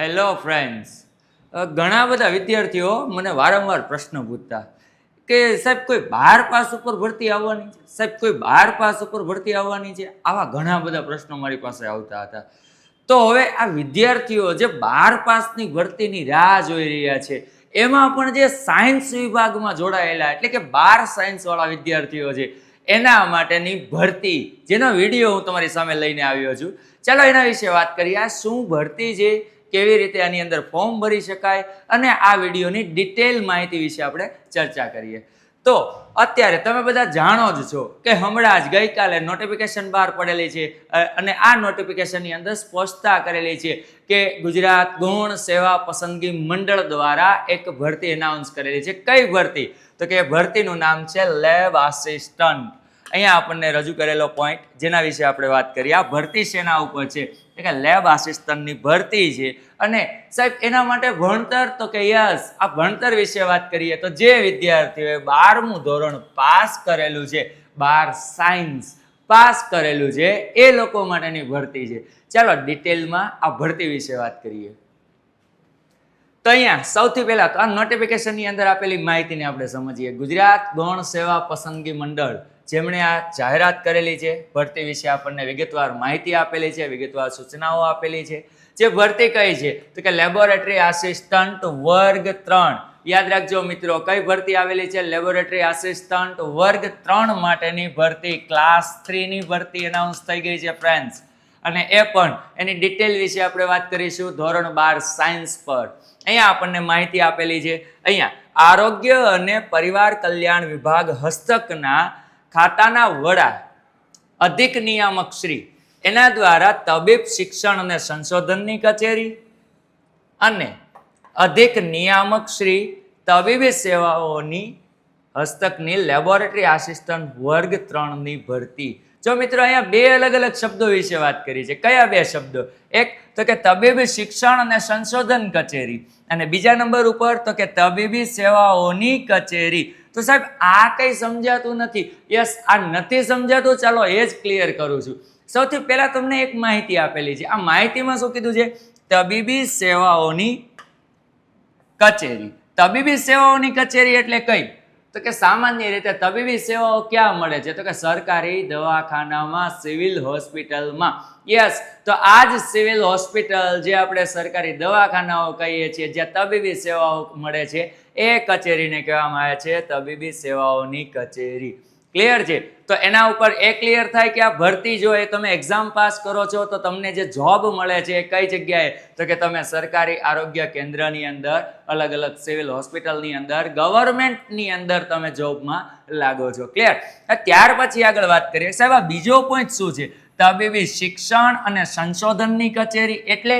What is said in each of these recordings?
Hello friends ઘણા બધા વિદ્યાર્થીઓ મને વારંવાર પ્રશ્ન પૂછતા કે, સાહેબ, કોઈ બાર પાસ ઉપર ભરતી આવવાની છે? સાહેબ, કોઈ બાર પાસ ઉપર ભરતી આવવાની છે? આવા ઘણા બધા પ્રશ્નો મારી પાસે આવતા હતા. તો હવે આ વિદ્યાર્થીઓ જે બાર પાસની ભરતીની રાહ જોઈ રહ્યા છે, એમાં પણ જે સાયન્સ વિભાગમાં જોડાયેલા, એટલે કે બાર સાયન્સવાળા વિદ્યાર્થીઓ છે, એના માટેની ભરતી, જેનો વીડિયો હું તમારી સામે લઈને આવ્યો છું. ચાલો એના વિશે વાત કરીએ. આ શું ભરતી છે? કેવી રીતે આની અંદર ફોર્મ ભરી શકાય અને આ વિડીયોની ડિટેલ માહિતી વિશે આપણે ચર્ચા કરીએ. તો અત્યારે તમે બધા જાણો જ છો કે હમણાં જ ગઈકાલે નોટિફિકેશન બહાર પડેલી છે અને આ નોટિફિકેશનની અંદર સ્પષ્ટતા કરેલી છે કે ગુજરાત ગૌણ સેવા પસંદગી મંડળ દ્વારા એક ભરતી એનાઉન્સ કરેલી છે. કઈ ભરતી? તો કે ભરતીનું નામ છે લેબ આસિસ્ટન્ટ. અહીંયા આપણને રજૂ કરેલો પોઈન્ટ જેના વિશે આપણે વાત કરીએ. આ ભરતી સેના ઉપર છે? કે લેબ આસિસ્ટન્ટની ભરતી છે. અને સાહેબ, એના માટે ભણતર તો કે યસ, આ ભણતર વિશે વાત કરીએ તો જે વિદ્યાર્થીઓએ બારમું ધોરણ પાસ કરેલું છે, બાર સાયન્સ પાસ કરેલું છે, એ લોકો માટેની ભરતી છે. ચાલો ડિટેલમાં આ ભરતી વિશે વાત કરીએ. તો અહીંયા સૌથી પહેલાં તો આ નોટિફિકેશનની અંદર આપેલી માહિતીને આપણે સમજીએ. ગુજરાત ગૌણ સેવા પસંદગી મંડળ જેમણે આ જાહેરાત કરેલી છે, ભરતી વિશે આપણને વિગતવાર માહિતી આપેલી છે, વિગતવાર સૂચનાઓ આપેલી છે. જે ભરતી કઈ છે? તો કે લેબોરેટરી આસિસ્ટન્ટ વર્ગ ત્રણ. યાદ રાખજો મિત્રો, કઈ ભરતી આવેલી છે? લેબોરેટરી આસિસ્ટન્ટ વર્ગ ત્રણ માટેની ભરતી, ક્લાસ થ્રીની ભરતી એનાઉન્સ થઈ ગઈ છે ફ્રેન્ડ્સ અને એ પણ એની ડિટેલ વિશે આપણે વાત કરીશું ધોરણ બાર સાયન્સ પર. અહીંયા આપણને માહિતી આપેલી છે. અહીંયા આરોગ્ય અને પરિવાર કલ્યાણ વિભાગ હસ્તકના ખાતાના વડા, અધિક નિયામક શ્રી, એના દ્વારા તબીબ શિક્ષણ અને સંશોધનની કચેરી અને અધિક નિયામક શ્રી તબીબી સેવાઓની હસ્તકની લેબોરેટરી આસિસ્ટન્ટ વર્ગ ત્રણની ભરતી. જો મિત્રો અહીંયા બે અલગ અલગ શબ્દો વિશે વાત કરી છે. કયા બે શબ્દો? એક તો કે તબીબી શિક્ષણ અને સંશોધન કચેરી અને બીજા નંબર ઉપર તો કે તબીબી સેવાઓની કચેરી. તો સાહેબ, આ કંઈ સમજાતું નથી. યસ, આ નથી સમજાતું. ચાલો, એ જ ક્લિયર કરું છું. સૌથી પહેલાં તમને એક માહિતી આપેલી છે. આ માહિતીમાં શું કીધું છે? તબીબી સેવાઓની કચેરી. તબીબી સેવાઓની કચેરી એટલે કઈ? તો કે સામાન્ય રીતે તબીબી સેવાઓ ક્યાં મળે છે? તો કે સરકારી દવાખાનામાં, સિવિલ હોસ્પિટલમાં. યસ, તો આ જ સિવિલ હોસ્પિટલ જે આપણે સરકારી દવાખાનાઓ કહીએ છીએ, જ્યાં તબીબી સેવાઓ મળે છે એ કચેરીને કહેવામાં આવે છે તબીબી સેવાઓની કચેરી. ક્લિયર છે? તો એના ઉપર એ ક્લિયર થાય કે આ ભરતી જો એ તમે એક્ઝામ પાસ કરો છો, તો તમને જે જોબ મળે છે એ કઈ જગ્યાએ? તો કે તમે સરકારી આરોગ્ય કેન્દ્રની અંદર અલગ અલગ સિવિલ હોસ્પિટલની અંદર ગવર્મેન્ટની અંદર તમે જોબમાં લાગો છો. ક્લિયર ત્યાર પછી આગળ વાત કરીએ. સાહેબ બીજો પોઈન્ટ શું છે? તબીબી શિક્ષણ અને સંશોધનની કચેરી એટલે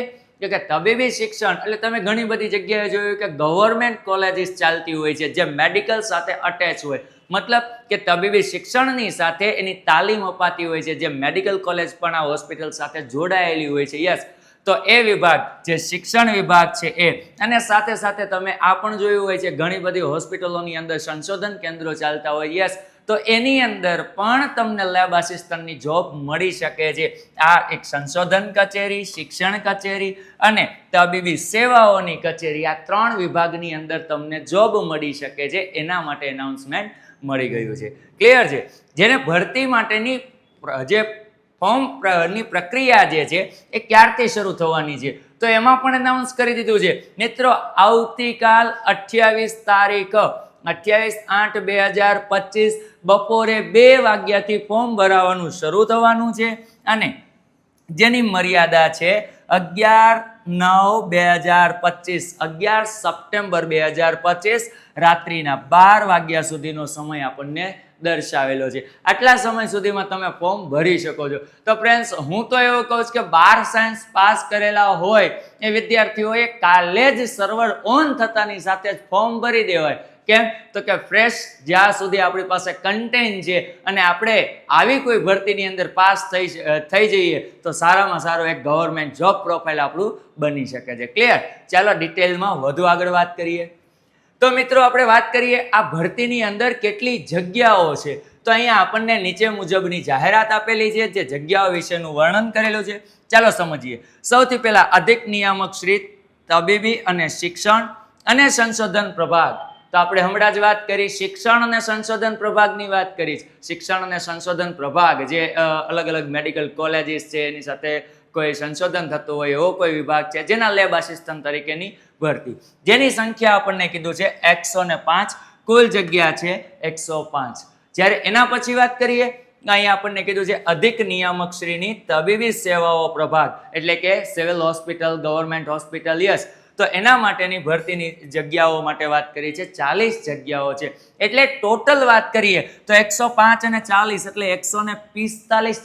કે તબીબી શિક્ષણ, એટલે તમે ઘણી બધી જગ્યાએ જોયું કે ગવર્મેન્ટ કોલેજીસ ચાલતી હોય છે, જે મેડિકલ સાથે અટેચ હોય. મતલબ કે તબીબી શિક્ષણની સાથે એની તાલીમ અપાતી હોય છે, જે મેડિકલ કોલેજ પણ આ હોસ્પિટલ સાથે જોડાયેલી હોય છે. યસ તો એ વિભાગ, જે શિક્ષણ વિભાગ છે એ. અને સાથે સાથે તમે આ પણ જોયું હોય છે, ઘણી બધી હોસ્પિટલોની અંદર સંશોધન કેન્દ્રો ચાલતા હોય. યસ તો એની અંદર પણ તમને લેબ આસિસ્ટન્ટની જોબ મળી શકે છે. આ એક સંશોધન કચેરી, શિક્ષણ કચેરી અને તબીબી સેવાઓની કચેરી, આ ત્રણ વિભાગની અંદર તમને જોબ મળી શકે છે. એના માટે એનાઉન્સમેન્ટ મળી ગયું છે. ક્લિયર છે? જેને ભરતી માટેની જે ફોર્મની પ્રક્રિયા જે છે, એ ક્યારથી શરૂ થવાની છે? તો એમાં પણ એનાઉન્સ કરી દીધું છે. મિત્રો, આવતીકાલ અઠ્યાવીસ તારીખ અઠ્યાવીસ આઠ બે હજાર પચીસ બપોરે બે વાગ્યાથી ફોર્મ ભરાવાનું શરૂ થવાનું છે અને જેની મર્યાદા છે અગિયાર નવ બે હજાર પચીસ. અગિયાર સપ્ટેમ્બર બે હજાર પચીસ રાત્રિના બાર વાગ્યા સુધીનો સમય આપણને દર્શાવેલો છે. આટલા સમય સુધીમાં તમે ફોર્મ ભરી શકો છો. તો ફ્રેન્ડ્સ હું તો એવું કહું છું કે બાર સાયન્સ પાસ કરેલા હોય એ વિદ્યાર્થીઓએ કાલે જ સર્વર ઓન થતાની સાથે જ ફોર્મ ભરી દેવાય. કેમ? તો કે ફ્રેશ જ્યાં સુધી આપણી પાસે કન્ટેન્ટ છે અને આપણે આવી કોઈ ભરતીની અંદર પાસ થઈ થઈ જઈએ, તો સારામાં સારો એક ગવર્મેન્ટ જોબ પ્રોફાઇલ આપણું બની શકે છે. ક્લિયર ચાલો ડિટેલમાં વધુ આગળ વાત કરીએ. તો મિત્રો, આપણે વાત કરીએ આ ભરતીની અંદર કેટલી જગ્યાઓ છે. તો અહીંયા આપણને નીચે મુજબની જાહેરાત આપેલી છે, જે જગ્યાઓ વિશેનું વર્ણન કરેલું છે. ચાલો સમજીએ. સૌથી પહેલા અધિક નિયામક શ્રી તબીબી અને શિક્ષણ અને સંશોધન પ્રભાગ. તો આપણે હમણાં જ વાત કરી શિક્ષણ અને સંશોધન પ્રભાગની વાત કરી શિક્ષણ અને સંશોધન પ્રભાગ જે અલગ અલગ મેડિકલ કોલેજીસ છે, એની સાથે કોઈ સંશોધન થતું હોય એવો કોઈ વિભાગ છે, જેના લેબ આસિસ્ટન્ટ તરીકેની ભરતી. જેની સંખ્યા આપણને કીધું છે એકસો ને પાંચ. કુલ જગ્યા છે એકસો પાંચ. જ્યારે એના પછી વાત કરીએ, અહીંયા આપણને કીધું છે અધિક નિયામક શ્રીની તબીબી સેવાઓ પ્રભાગ. એટલે કે civil hospital government hospital yes તો એના માટેની ભરતીની જગ્યાઓ માટે વાત કરી છે, ચાલીસ જગ્યાઓ છે. એટલે ટોટલ વાત કરીએ તો એકસો અને ચાલીસ એટલે એકસો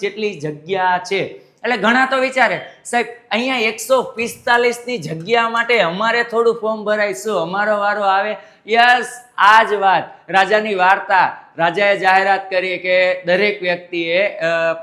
જેટલી જગ્યા છે. એટલે ઘણા તો વિચારે, સાહેબ, અહીંયા એકસો પિસ્તાલીસની જગ્યા માટે અમારે થોડું ફોર્મ ભરાય, શું અમારો વારો આવે? યસ, આ જ વાત. રાજાની વાર્તા, રાજાએ જાહેરાત કરી કે દરેક વ્યક્તિએ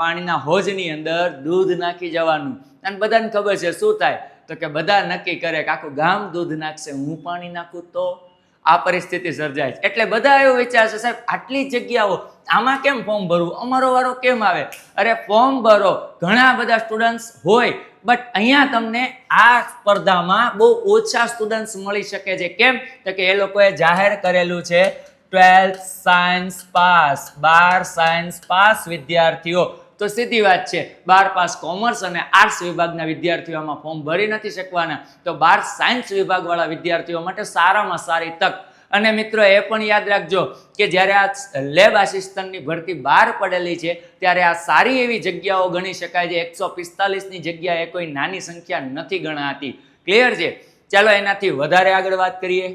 પાણીના હોજની અંદર દૂધ નાખી જવાનું. અને બધાને ખબર છે, શું થાય? તો કે બધા નક્કી કરે કે આખું ગામ દૂધ નાખશે, હું પાણી નાખું તો આ પરિસ્થિતિ સર્જાય છે. એટલે બધા એવું વિચારશે સાહેબ, આટલી જગ્યાઓ, આમાં કેમ ફોર્મ ભરવું? અમારો વારો કેમ આવે? અરે ફોર્મ ભરો. ઘણા બધા સ્ટુડન્ટ્સ હોય બટ અહીંયા તમને આ સ્પર્ધામાં બહુ ઓછા સ્ટુડન્ટ્સ મળી શકે છે. કેમ? તો કે એ લોકોએ જાહેર કરેલું છે ટ્વેલ્થ સાયન્સ પાસ બાર સાયન્સ પાસ વિદ્યાર્થીઓ. તો સીધી વાત છે, બાર પાસ કોમર્સ અને આર્ટ્સ વિભાગના વિદ્યાર્થીઓ આમાં ફોર્મ ભરી નથી શકવાના. તો બાર સાયન્સ વિભાગવાળા વિદ્યાર્થીઓ માટે સારામાં સારી તક. અને મિત્રો એ પણ યાદ રાખજો કે જ્યારે આ લેબ આસિસ્ટન્ટની ભરતી બહાર પડેલી છે, ત્યારે આ સારી એવી જગ્યાઓ ગણી શકાય છે. એકસો પિસ્તાલીસની જગ્યા એ કોઈ નાની સંખ્યા નથી ગણાતી. ક્લિયર છે? ચાલો એનાથી વધારે આગળ વાત કરીએ.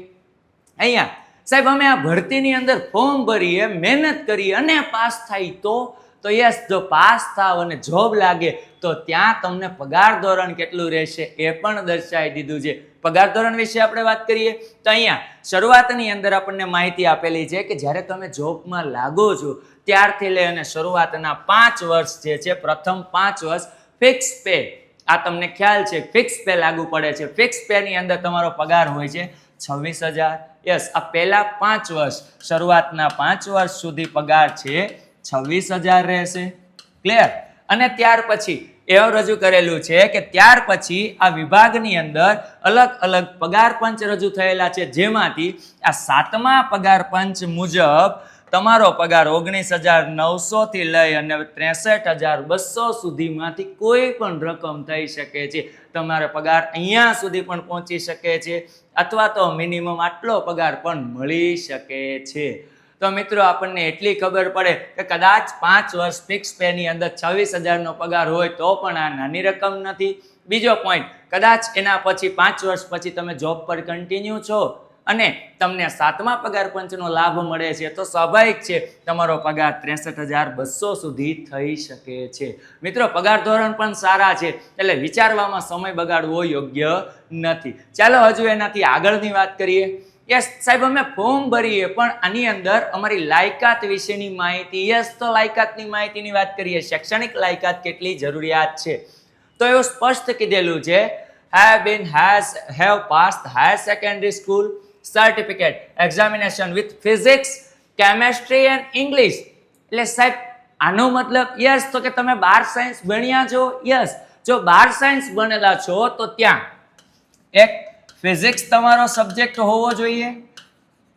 અહીંયા, સાહેબ, અમે આ ભરતીની અંદર ફોર્મ ભરીએ, મહેનત કરીએ અને પાસ થાય તો તો યસ જો પાસ થાવ અને જોબ લાગે, તો ત્યાં તમને પગાર ધોરણ કેટલું રહેશે એ પણ દર્શાવી દીધું છે. પગાર ધોરણ વિશે આપણે વાત કરીએ, તો અહીંયા શરૂઆતની અંદર આપણને માહિતી આપેલી છે કે જ્યારે તમે જોબમાં લાગો છો, ત્યારથી લઈ અને શરૂઆતના પાંચ વર્ષ જે છે, પ્રથમ પાંચ વર્ષ ફિક્સ પે આ તમને ખ્યાલ છે ફિક્સ પે લાગુ પડે છે. ફિક્સ પે ની અંદર તમારો પગાર હોય છે છવ્વીસ હજાર. યસ આ પહેલા પાંચ વર્ષ, શરૂઆતના પાંચ વર્ષ સુધી પગાર છે છવ્વીસ હજાર રહેશે. ક્લિયર અને ત્યાર પછી એવું રજૂ કરેલું છે કે ત્યાર પછી આ વિભાગની અંદર અલગ અલગ પગાર પંચ રજૂ થયેલા છે. જેમાંથી આ સાતમા પગાર પંચ મુજબ તમારો પગાર ઓગણીસ હજાર નવસો થી લઈ અને ત્રેસઠ હજાર બસો સુધીમાંથી કોઈ પણ રકમ થઈ શકે છે. તમારો પગાર અહીંયા સુધી પણ પહોંચી શકે છે અથવા તો મિનિમમ આટલો પગાર પણ મળી શકે છે. તો મિત્રો, આપણને એટલી ખબર પડે કે કદાચ પાંચ વર્ષ ફિક્સ પેની અંદર છવ્વીસ હજારનો પગાર હોય તો પણ આ નાની રકમ નથી. બીજો પોઈન્ટ કદાચ એના પછી પાંચ વર્ષ પછી તમે જોબ પર કન્ટિન્યુ છો અને તમને સાતમા પગાર પંચનો લાભ મળે છે, તો સ્વાભાવિક છે તમારો પગાર ત્રેસઠ હજાર બસો સુધી થઈ શકે છે. મિત્રો, પગાર ધોરણ પણ સારા છે, એટલે વિચારવામાં સમય બગાડવો યોગ્ય નથી. ચાલો, હજુ એનાથી આગળની વાત કરીએ. યસ સાહેબ, અમે ફોર્મ ભરીએ, પણ આની અંદર અમારી લાયકાત વિશેની માહિતી, યસ, તો લાયકાતની માહિતીની વાત કરીએ, શૈક્ષણિક લાયકાત કેટલી જરૂરિયાત છે? તો એવું સ્પષ્ટ કીધેલું છે have been has have passed higher secondary school certificate examination with physics chemistry and English એટલે સાહેબ, આનો મતલબ યસ તો કે તમે બાર સાયન્સ ભણ્યા છો? યસ જો બાર સાયન્સ ભણેલા છો, તો ત્યાં એક ફિઝિક્સ તમારો સબ્જેક્ટ હોવો જોઈએ,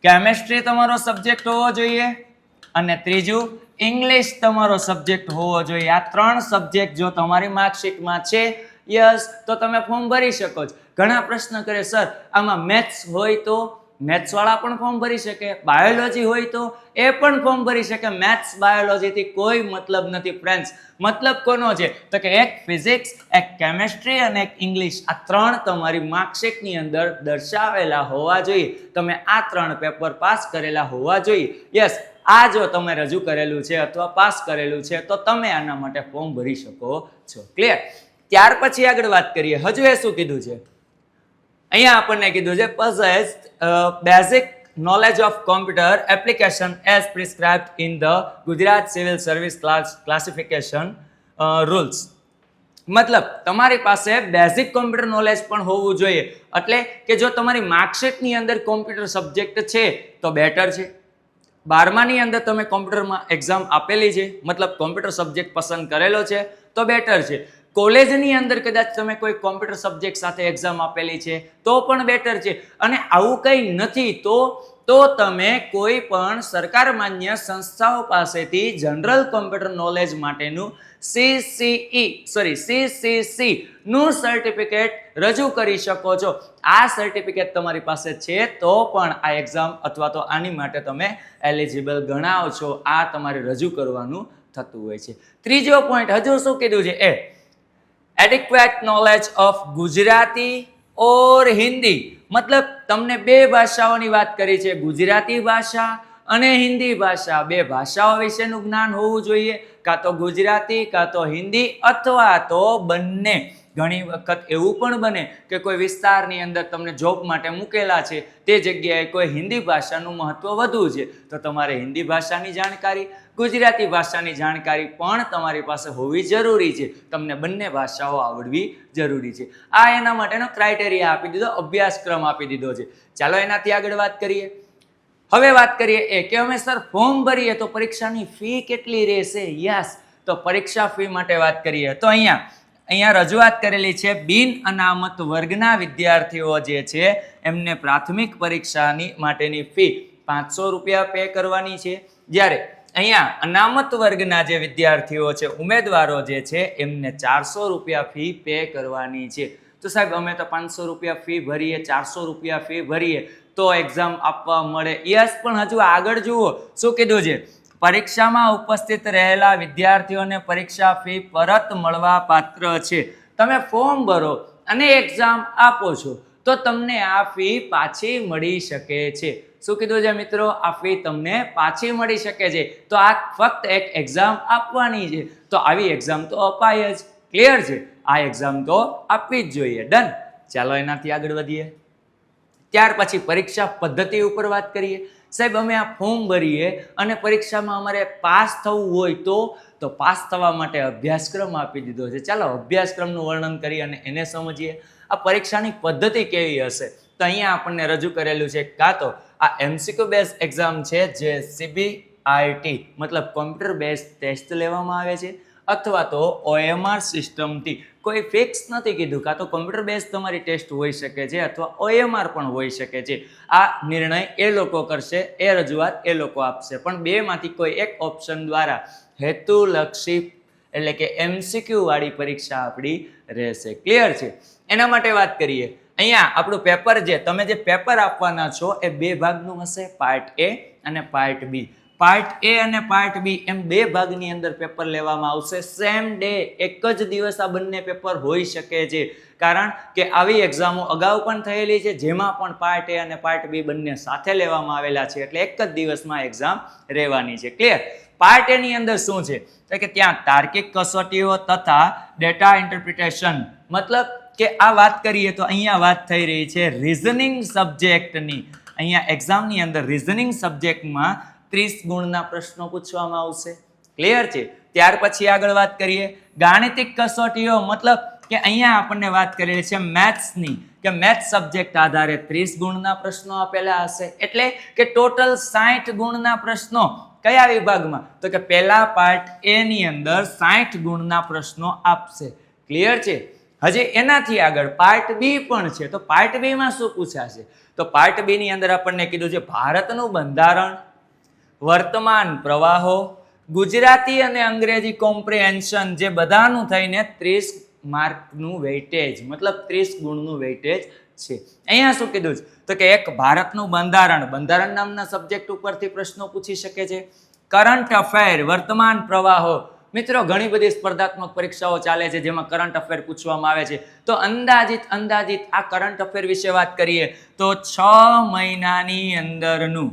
કેમેસ્ટ્રી તમારો સબ્જેક્ટ હોવો જોઈએ, અને ત્રીજું, ઇંગ્લિશ તમારો સબ્જેક્ટ હોવો જોઈએ. આ ત્રણ સબ્જેક્ટ જો તમારી માર્કશીટમાં છે, યસ, તો તમે ફોર્મ ભરી શકો છો. ઘણા પ્રશ્ન કરે, સર, આમાં મેથ્સ હોય તો મેથ્સ વાળા પણ ફોર્મ ભરી શકે બાયોલોજી હોય તો એ પણ ફોર્મ ભરી શકે. મેથ્સ બાયોલોજીથી કોઈ મતલબ નથી ફ્રેન્ડ્સ મતલબ કોનો છે? તો કે એક ફિઝિક્સ એક કેમેસ્ટ્રી અને એક ઇંગ્લિશ આ ત્રણ તમારી માર્કશીટની અંદર દર્શાવેલા હોવા જોઈએ. તમે આ ત્રણ પેપર પાસ કરેલા હોવા જોઈએ. યસ આ જો તમે રજૂ કરેલું છે અથવા પાસ કરેલું છે, તો તમે આના માટે ફોર્મ ભરી શકો છો. ક્લિયર ત્યાર પછી આગળ વાત કરીએ. હજુ એ શું કીધું છે? અહીંયા આપણને કીધું છે possess basic knowledge of computer application as prescribed in the Gujarat civil service class classification rules મતલબ, તમારી પાસે બેઝિક કોમ્પ્યુટર નોલેજ પણ હોવું જોઈએ. એટલે કે જો તમારી માર્કશીટની અંદર કોમ્પ્યુટર સબ્જેક્ટ છે, તો બેટર છે. બારમાની અંદર તમે કોમ્પ્યુટરમાં એક્ઝામ આપેલી છે, મતલબ કોમ્પ્યુટર સબ્જેક્ટ પસંદ કરેલો છે, તો બેટર છે. કોલેજની અંદર કદાચ તમે કોઈ કોમ્પ્યુટર સબ્જેક્ટ સાથે એક્ઝામ આપેલી છે, તો પણ બેટર છે. અને આવું કંઈ નથી, તો તો તમે કોઈ પણ સરકાર માન્ય સંસ્થાઓ પાસેથી જનરલ કોમ્પ્યુટર નોલેજ માટેનું સીસીઈ સોરી સીસીસી નું સર્ટિફિકેટ રજૂ કરી શકો છો. આ સર્ટિફિકેટ તમારી પાસે છે, તો પણ આ એક્ઝામ અથવા તો આની માટે તમે એલિજિબલ ગણાવો છો. આ તમારે રજૂ કરવાનું થતું હોય છે. ત્રીજો પોઈન્ટ હજુ શું કીધું છે? A adequate knowledge of Gujarati or Hindi મતલબ, તમને બે ભાષાઓની વાત કરી છે, ગુજરાતી ભાષા અને હિન્દી ભાષા બે ભાષાઓ વિશેનું જ્ઞાન હોવું જોઈએ, કાં તો ગુજરાતી, કાં તો હિન્દી, અથવા તો બંને. ઘણી વખત એવું પણ બને કે કોઈ વિસ્તારની અંદર તમને જોબ માટે મૂકેલા છે, તે જગ્યાએ કોઈ હિન્દી ભાષાનું મહત્વ વધુ છે. તો તમારે હિન્દી ભાષાની જાણકારી, ગુજરાતી ભાષાની જાણકારી પણ તમારી પાસે હોવી જરૂરી છે. તમને બંને ભાષાઓ આવડવી જરૂરી છે. આ એના માટેનો ક્રાઇટેરિયા આપી દીધો, અભ્યાસક્રમ આપી દીધો છે. ચાલો એનાથી આગળ વાત કરીએ. હવે વાત કરીએ એ કે અમે સર ફોર્મ ભરીએ તો પરીક્ષાની ફી કેટલી રહેશે? યસ તો પરીક્ષા ફી માટે વાત કરીએ. તો અહીંયા અહીંયા રજૂઆત કરેલી છે, બિન અનામત વર્ગના વિદ્યાર્થીઓ જે છે, એમને પ્રાથમિક પરીક્ષાની માટેની ફી પાંચસો રૂપિયા પે કરવાની છે. જ્યારે અહીંયા અનામત વર્ગના જે વિદ્યાર્થીઓ છે, ઉમેદવારો જે છે, એમને ચારસો રૂપિયા ફી પે કરવાની છે. તો સાહેબ, અમે તો પાંચસો રૂપિયા ફી ભરીએ, ચારસો રૂપિયા ફી ભરીએ. તો એક્ઝામ આપવા મળે. યસ પણ હજુ આગળ જુઓ. શું કીધું છે? પરીક્ષામાં ઉપસ્થિત રહેલા વિદ્યાર્થીઓને પરીક્ષા ફી પરત મળવા પાત્ર છે. તમે ફોર્મ ભરો અને એક્ઝામ આપો છો, તો તમને આ ફી પાછી મળી શકે છે. શું કીધું છે મિત્રો? આ ફી તમને પાછી મળી શકે છે. તો આ ફક્ત એક એક્ઝામ આપવાની છે. તો આવી એક્ઝામ તો અપાય જ. ક્લિયર છે? આ એક્ઝામ તો આપવી જ જોઈએ. ડન ચાલો એનાથી આગળ વધીએ. ત્યાર પછી પરીક્ષા પદ્ધતિ ઉપર વાત કરીએ. સાહેબ, અમે આ ફોર્મ ભરીએ અને પરીક્ષામાં અમારે પાસ થવું હોય તો તો પાસ થવા માટે અભ્યાસક્રમ આપી દીધો છે. ચાલો, અભ્યાસક્રમનું વર્ણન કરી અને એને સમજીએ. આ પરીક્ષાની પદ્ધતિ કેવી હશે? તો અહીંયા આપણને રજૂ કરેલું છે કાં તો આ એમસીક્યુ બેઝ એક્ઝામ છે, જે સીબીઆઈટી મતલબ કોમ્પ્યુટર બેઝ ટેસ્ટ લેવામાં આવે છે, અથવા તો ઓએમઆર સિસ્ટમથી કોઈ ફિક્સ નથી કીધું. કાં તો કોમ્પ્યુટર બેઝ તમારી ટેસ્ટ હોઈ શકે છે અથવા ઓએમઆર પણ હોઈ શકે છે. આ નિર્ણય એ લોકો કરશે, એ રજૂઆત એ લોકો આપશે. પણ બેમાંથી કોઈ એક ઓપ્શન દ્વારા હેતુલક્ષી એટલે કે એમસીક્યુ વાળી પરીક્ષા આપણી રહેશે. ક્લિયર છે? એના માટે વાત કરીએ. અહીંયા આપણું પેપર જે, તમે જે પેપર આપવાના છો, એ બે ભાગનું હશે. પાર્ટ એ અને પાર્ટ બી પાર્ટ એ અને પાર્ટ બી એમ બે ભાગની અંદર પેપર લેવામાં આવશે. સેમ ડે એક જ દિવસ આ બંને પેપર હોઈ શકે છે. કારણ કે આવી એક્ઝામો અગાઉ પણ થયેલી છે, જેમાં પણ પાર્ટ એ અને પાર્ટ બી બંને સાથે લેવામાં આવેલા છે. એટલે એક જ દિવસમાં એક્ઝામ રહેવાની છે. ક્લિયર પાર્ટ એની અંદર શું છે? તો કે ત્યાં તાર્કિક કસોટીઓ તથા ડેટા ઇન્ટરપ્રિટેશન મતલબ કે આ વાત કરીએ તો અહીંયા વાત થઈ રહી છે રિઝનિંગ સબ્જેક્ટની અહીંયા એક્ઝામની અંદર રિઝનિંગ સબ્જેક્ટમાં ત્રીસ ગુણના પ્રશ્નો પૂછવામાં આવશે. ક્લિયર છે? ત્યાર પછી આગળ વાત કરીએ. ગાણિતિક કસોટીઓ મતલબ કે અહીંયા આપણને વાત કરેલી છે મેથ્સની. કે મેથ્સ સબ્જેક્ટ આધારે ત્રીસ ગુણના પ્રશ્નો આપેલા હશે. એટલે કે ટોટલ સાઠ ગુણના પ્રશ્નો કયા વિભાગમાં? તો કે પહેલા પાર્ટ એ ની અંદર સાઠ ગુણના પ્રશ્નો આપશે. ક્લિયર છે? હજી એનાથી આગળ પાર્ટ બી પણ છે. તો પાર્ટ બીમાં શું પૂછાશે? તો પાર્ટ બીની અંદર આપણને કીધું છે ભારતનું બંધારણ વર્તમાન પ્રવાહો, ગુજરાતી અને અંગ્રેજી કોમ્પ્રિહેન્શન જે બધાનું થઈને ત્રીસ માર્કનું વેઇટેજ મતલબ ત્રીસ ગુણનું વેઇટેજ છે. અહીંયા શું કીધું છે? તો કે એક ભારતનું બંધારણ બંધારણ નામના સબ્જેક્ટ ઉપરથી પ્રશ્નો પૂછી શકે છે. કરંટ અફેર વર્તમાન પ્રવાહો. મિત્રો, ઘણી બધી સ્પર્ધાત્મક પરીક્ષાઓ ચાલે છે જેમાં કરંટ અફેર પૂછવામાં આવે છે. તો અંદાજિત અંદાજિત આ કરંટ અફેર વિશે વાત કરીએ તો છ મહિનાની અંદરનું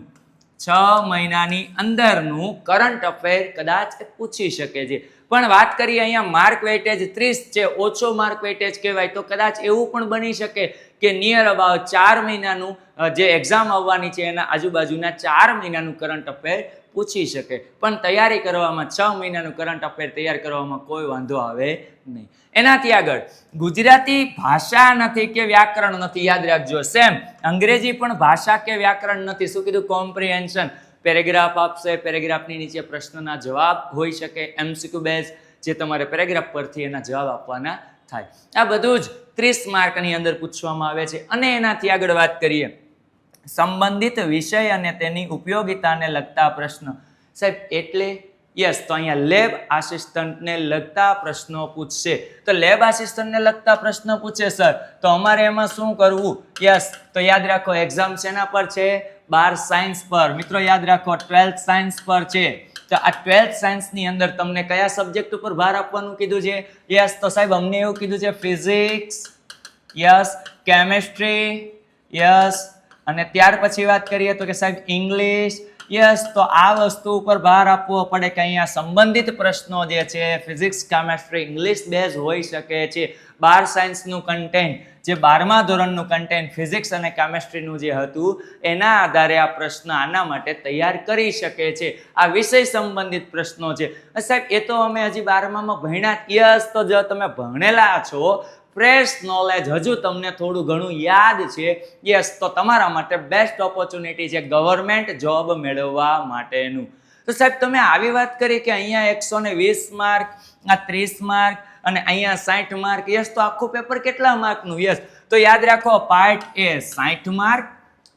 છ મહિનાની અંદરનું કરંટ અફેર કદાચ પૂછી શકે છે. પણ વાત કરીએ અહીંયા માર્ક વેટેજ ત્રીસ છે, ઓછો માર્ક વેઇટેજ કહેવાય, તો કદાચ એવું પણ બની શકે કે નિયર અબાઉટ ચાર મહિનાનું જે એક્ઝામ આવવાની છે એના આજુબાજુના ચાર મહિનાનું કરંટ અફેર પૂછી શકે. પણ તૈયારી કરવામાં છ મહિનાનું કરંટ અફેર તૈયાર કરવામાં કોઈ વાંધો આવે નહીં. એનાથી આગળ, ગુજરાતી ભાષા નથી કે વ્યાકરણ નથી, યાદ રાખજો. સેમ અંગ્રેજી પણ ભાષા કે વ્યાકરણ નથી. શું કીધું? કોમ્પ્રિહેન્શન પેરેગ્રાફ આપશે પેરેગ્રાફની નીચે પ્રશ્નના જવાબ હોઈ શકે એમસીક્યુ બેઝ જે તમારે પેરેગ્રાફ પરથી એના જવાબ આપવાના થાય. આ બધું જ ત્રીસ માર્કની અંદર પૂછવામાં આવે છે. અને એનાથી આગળ વાત કરીએ. સંબંધિત વિષય અને તેની ઉપયોગિતાને લગતા પ્રશ્ન. સાહેબ, એટલે? યસ, તો અહીંયા લેબ આસિસ્ટન્ટને લગતા પ્રશ્નો પૂછશે. તો લેબ આસિસ્ટન્ટને લગતા પ્રશ્ન પૂછે, સર. તો અમારે એમાં શું કરવું? યસ, તો યાદ રાખો એક્ઝામ શેના પર છે? બાર સાયન્સ પર. મિત્રો, યાદ રાખો ટ્વેલ્થ સાયન્સ પર છે. તો આ ટ્વેલ્થ સાયન્સની અંદર તમને કયા સબ્જેક્ટ ઉપર ભાર આપવાનું કીધું છે? યસ, તો સાહેબ, અમને એવું કીધું છે ફિઝિક્સ યસ કેમેસ્ટ્રી યસ અને ત્યાર પછી વાત કરીએ તો કે સાહેબ ઇંગ્લિશ યસ તો આ વસ્તુ ઉપર ભાર આપવો પડે કે અહીંયા સંબંધિત પ્રશ્નો જે છે ફિઝિક્સ કેમેસ્ટ્રી ઇંગ્લિશ બેઝ હોઈ શકે છે. બાર સાયન્સનું કન્ટેન્ટ જે બારમા ધોરણનું કન્ટેન્ટ ફિઝિક્સ અને કેમેસ્ટ્રીનું જે હતું, એના આધારે આ પ્રશ્ન આના માટે તૈયાર કરી શકે છે. આ વિષય સંબંધિત પ્રશ્નો છે. સાહેબ, એ તો અમે હજી બારમામાં ભણ્યા યસ તો જો તમે ભણેલા છો ફ્રેશ નોલેજ હજુ તમને થોડું ઘણું યાદ છે. યસ તો તમારા માટે બેસ્ટ ઓપોર્ચ્યુનિટી છે ગવર્મેન્ટ જોબ મેળવવા માટેનું. તો સાહેબ, તમે આવી વાત કરી કે અહીંયા એકસો ને વીસ માર્ક આ ત્રીસ માર્ક અને અહીંયા સાઠ માર્ક યસ તો આખું પેપર કેટલા માર્કનું યસ તો યાદ રાખો પાર્ટ એ સાઠ માર્ક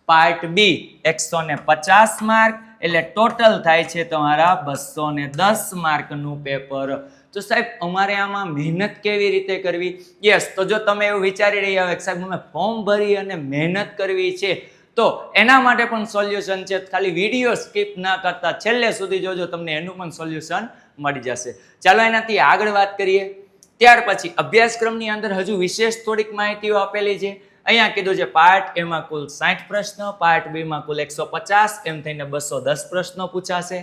પાર્ટ બી એકસો ને પચાસ માર્ક એટલે ટોટલ થાય છે તમારા બસો ને દસ માર્કનું પેપર તો સાહેબ, અમારે આમાં મહેનત કેવી રીતે કરવી? યસ તો જો તમે એવું વિચારી રહ્યા હોય કે સાહેબ, અમે ફોર્મ ભરી અને મહેનત કરવી છે, તો એના માટે પણ સોલ્યુશન છે. ખાલી વીડિયો સ્કીપ ના કરતા છેલ્લે સુધી જોજો, તમને એનું પણ સોલ્યુશન મળી જશે. ચાલો એનાથી આગળ વાત કરીએ. ત્યાર પછી અભ્યાસક્રમની અંદર હજુ વિશેષ થોડીક માહિતીઓ આપેલી છે. અહીંયા કીધું છે, પાર્ટ એમાં કુલ સાઠ પ્રશ્નો, પાર્ટ બીમાં કુલ એકસો પચાસ, એમ થઈને બસો દસ પ્રશ્નો પૂછાશે.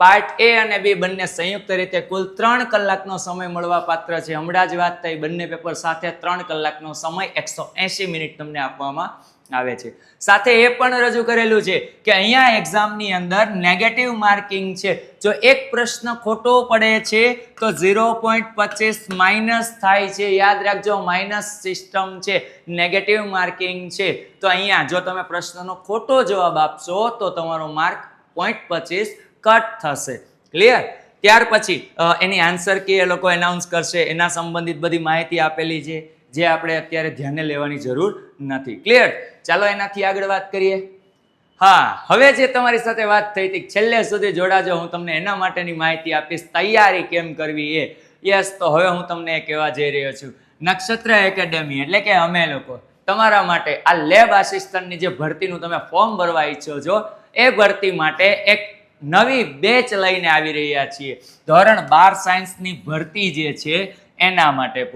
પાર્ટ એ અને બી બંને સંયુક્ત રીતે કુલ ત્રણ કલાકનો સમય મળવા પાત્ર છે. હમણાં જ વાત થઈ, બંને પેપર સાથે ત્રણ કલાકનો સમય એકસો એંશી મિનિટ તમને આપવામાં આવે છે. સાથે એ પણ રજૂ કરેલું છે કે અહીંયા એક્ઝામની અંદર નેગેટિવ માર્કિંગ છે. જો એક પ્રશ્ન ખોટો પડે છે, તો ઝીરો પોઈન્ટ પચીસ માઇનસ થાય છે. યાદ રાખજો માઇનસ સિસ્ટમ છે નેગેટિવ માર્કિંગ છે. તો અહીંયા જો તમે પ્રશ્નનો ખોટો જવાબ આપશો, તો તમારો માર્ક પોઈન્ટ પચીસ કટ થશે. ક્લિયર ત્યાર પછી એની આન્સર કે એ લોકો એનાઉન્સ કરશે, એના સંબંધિત બધી માહિતી આપેલી છે, જે આપણે અત્યારે ધ્યાને લેવાની જરૂર નથી. ક્લિયર ચાલો એનાથી આગળ વાત કરીએ. હા, હવે જે તમારી સાથે વાત થઈ હતી, છેલ્લે સુધી જોડાજો, હું તમને એના માટેની માહિતી આપીશ. તૈયારી કેમ કરવી એ? યસ તો હવે હું તમને કહેવા જઈ રહ્યો છું. નક્ષત્ર એકેડેમી, એટલે કે અમે લોકો, તમારા માટે આ લેબ આસિસ્ટન્ટની જે ભરતીનું તમે ફોર્મ ભરવા ઈચ્છો છો, એ ભરતી માટે એક નવી બેચ લઈને આવી રહ્યા છીએ. ધોરણ બાર સાયન્સની ભરતી જે છે, એના માટે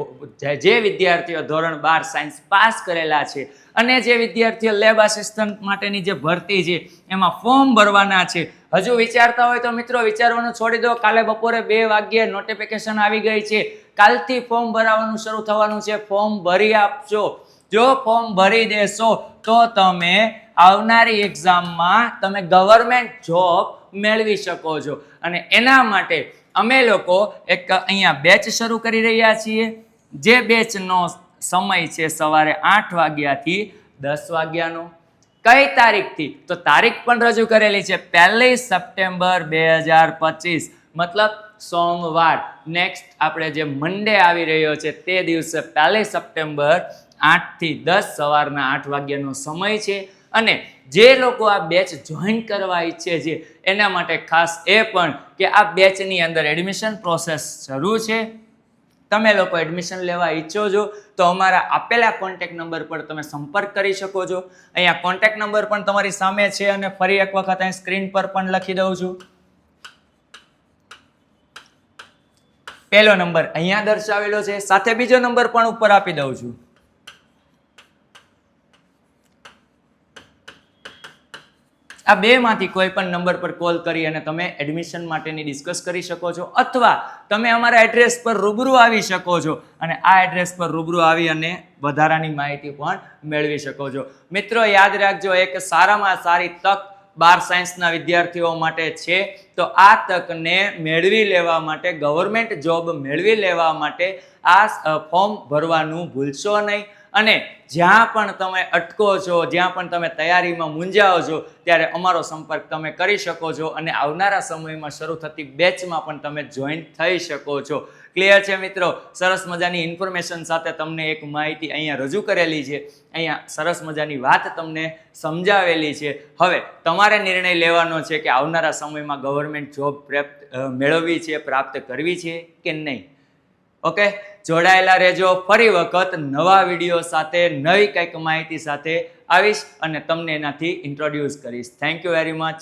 જે- વિદ્યાર્થીઓ ધોરણ બાર સાયન્સ પાસ કરેલા છે અને જે વિદ્યાર્થીઓ લેબ આસિસ્ટન્ટ માટેની જે ભરતી છે, એમાં ફોર્મ ભરવાના છે. હજુ વિચારતા હોય તો મિત્રો વિચારવાનું છોડી દો, કાલે બપોરે બે વાગ્યે નોટિફિકેશન આવી ગઈ છે. કાલથી ફોર્મ ભરાવાનું શરૂ થવાનું છે. ફોર્મ ભરી આપજો. જો ફોર્મ ભરી દેશો, તો તમે આવનારી એક્ઝામમાં તમે ગવર્મેન્ટ જોબ મેળવી શકો છો. અને એના માટે અમે લોકો એક અહીંયા બેચ શરૂ કરી રહ્યા છીએ. જે બેચનો સમય છે સવારે આઠ વાગ્યાથી દસ વાગ્યાનો. કઈ તારીખથી? તો તારીખ પણ રજૂ કરેલી છે. પહેલી સપ્ટેમ્બર બે હજાર પચીસ. મતલબ સોમવાર. નેક્સ્ટ આપણે જે મંડે આવી રહ્યો છે તે દિવસે પહેલી સપ્ટેમ્બર આઠથી દસ સવારના આઠ વાગ્યાનો સમય છે. અને જે લોકો આ બેચ જોઈન કરવા ઈચ્છે છે, એના માટે ખાસ એ પણ કે આ બેચની અંદર એડમિશન પ્રોસેસ શરૂ છે. તમે લોકો એડમિશન લેવા ઈચ્છો છો, તો અમારા આપેલા કોન્ટેક નંબર પર તમે સંપર્ક કરી શકો છો. અહીંયા કોન્ટેક નંબર પણ તમારી સામે છે અને ફરી એક વખત અહીં સ્ક્રીન પર પણ લખી દઉં છું. પહેલો નંબર અહીંયા દર્શાવેલો છે, સાથે બીજો નંબર પણ ઉપર આપી દઉં છું. આ બેમાંથી કોઈ પણ નંબર પર કોલ કરી અને તમે એડમિશન માટેની ડિસ્કસ કરી શકો છો અથવા તમે અમારા એડ્રેસ પર રૂબરૂ આવી શકો છો અને આ એડ્રેસ પર રૂબરૂ આવી અને વધારાની માહિતી પણ મેળવી શકો છો. મિત્રો, યાદ રાખજો, એક સારામાં સારી તક બાર સાયન્સના વિદ્યાર્થીઓ માટે છે. તો આ તકને મેળવી લેવા માટે ગવર્મેન્ટ જોબ મેળવી લેવા માટે આ ફોર્મ ભરવાનું ભૂલશો નહીં. અને જ્યાં પણ તમે અટકો છો, જ્યાં પણ તમે તૈયારીમાં મૂંઝાઓ છો, ત્યારે અમારો સંપર્ક તમે કરી શકો છો અને આવનારા સમયમાં શરૂ થતી બેચમાં પણ તમે જોઈન થઈ શકો છો. ક્લિયર છે મિત્રો? સરસ મજાની ઇન્ફોર્મેશન સાથે તમને એક માહિતી અહીંયા રજૂ કરેલી છે. અહીંયા સરસ મજાની વાત તમને સમજાવેલી છે. હવે, તમારે નિર્ણય લેવાનો છે કે આવનારા સમયમાં ગવર્મેન્ટ જોબ પ્રાપ્ત મેળવવી છે, પ્રાપ્ત કરવી છે કે નહીં? ઓકે જોડાયેલા રહેજો. ફરી વખત નવા વીડિયો સાથે, નવી કંઈક માહિતી સાથે આવીશ અને તમને એનાથી ઇન્ટ્રોડ્યુસ કરીશ. Thank you very much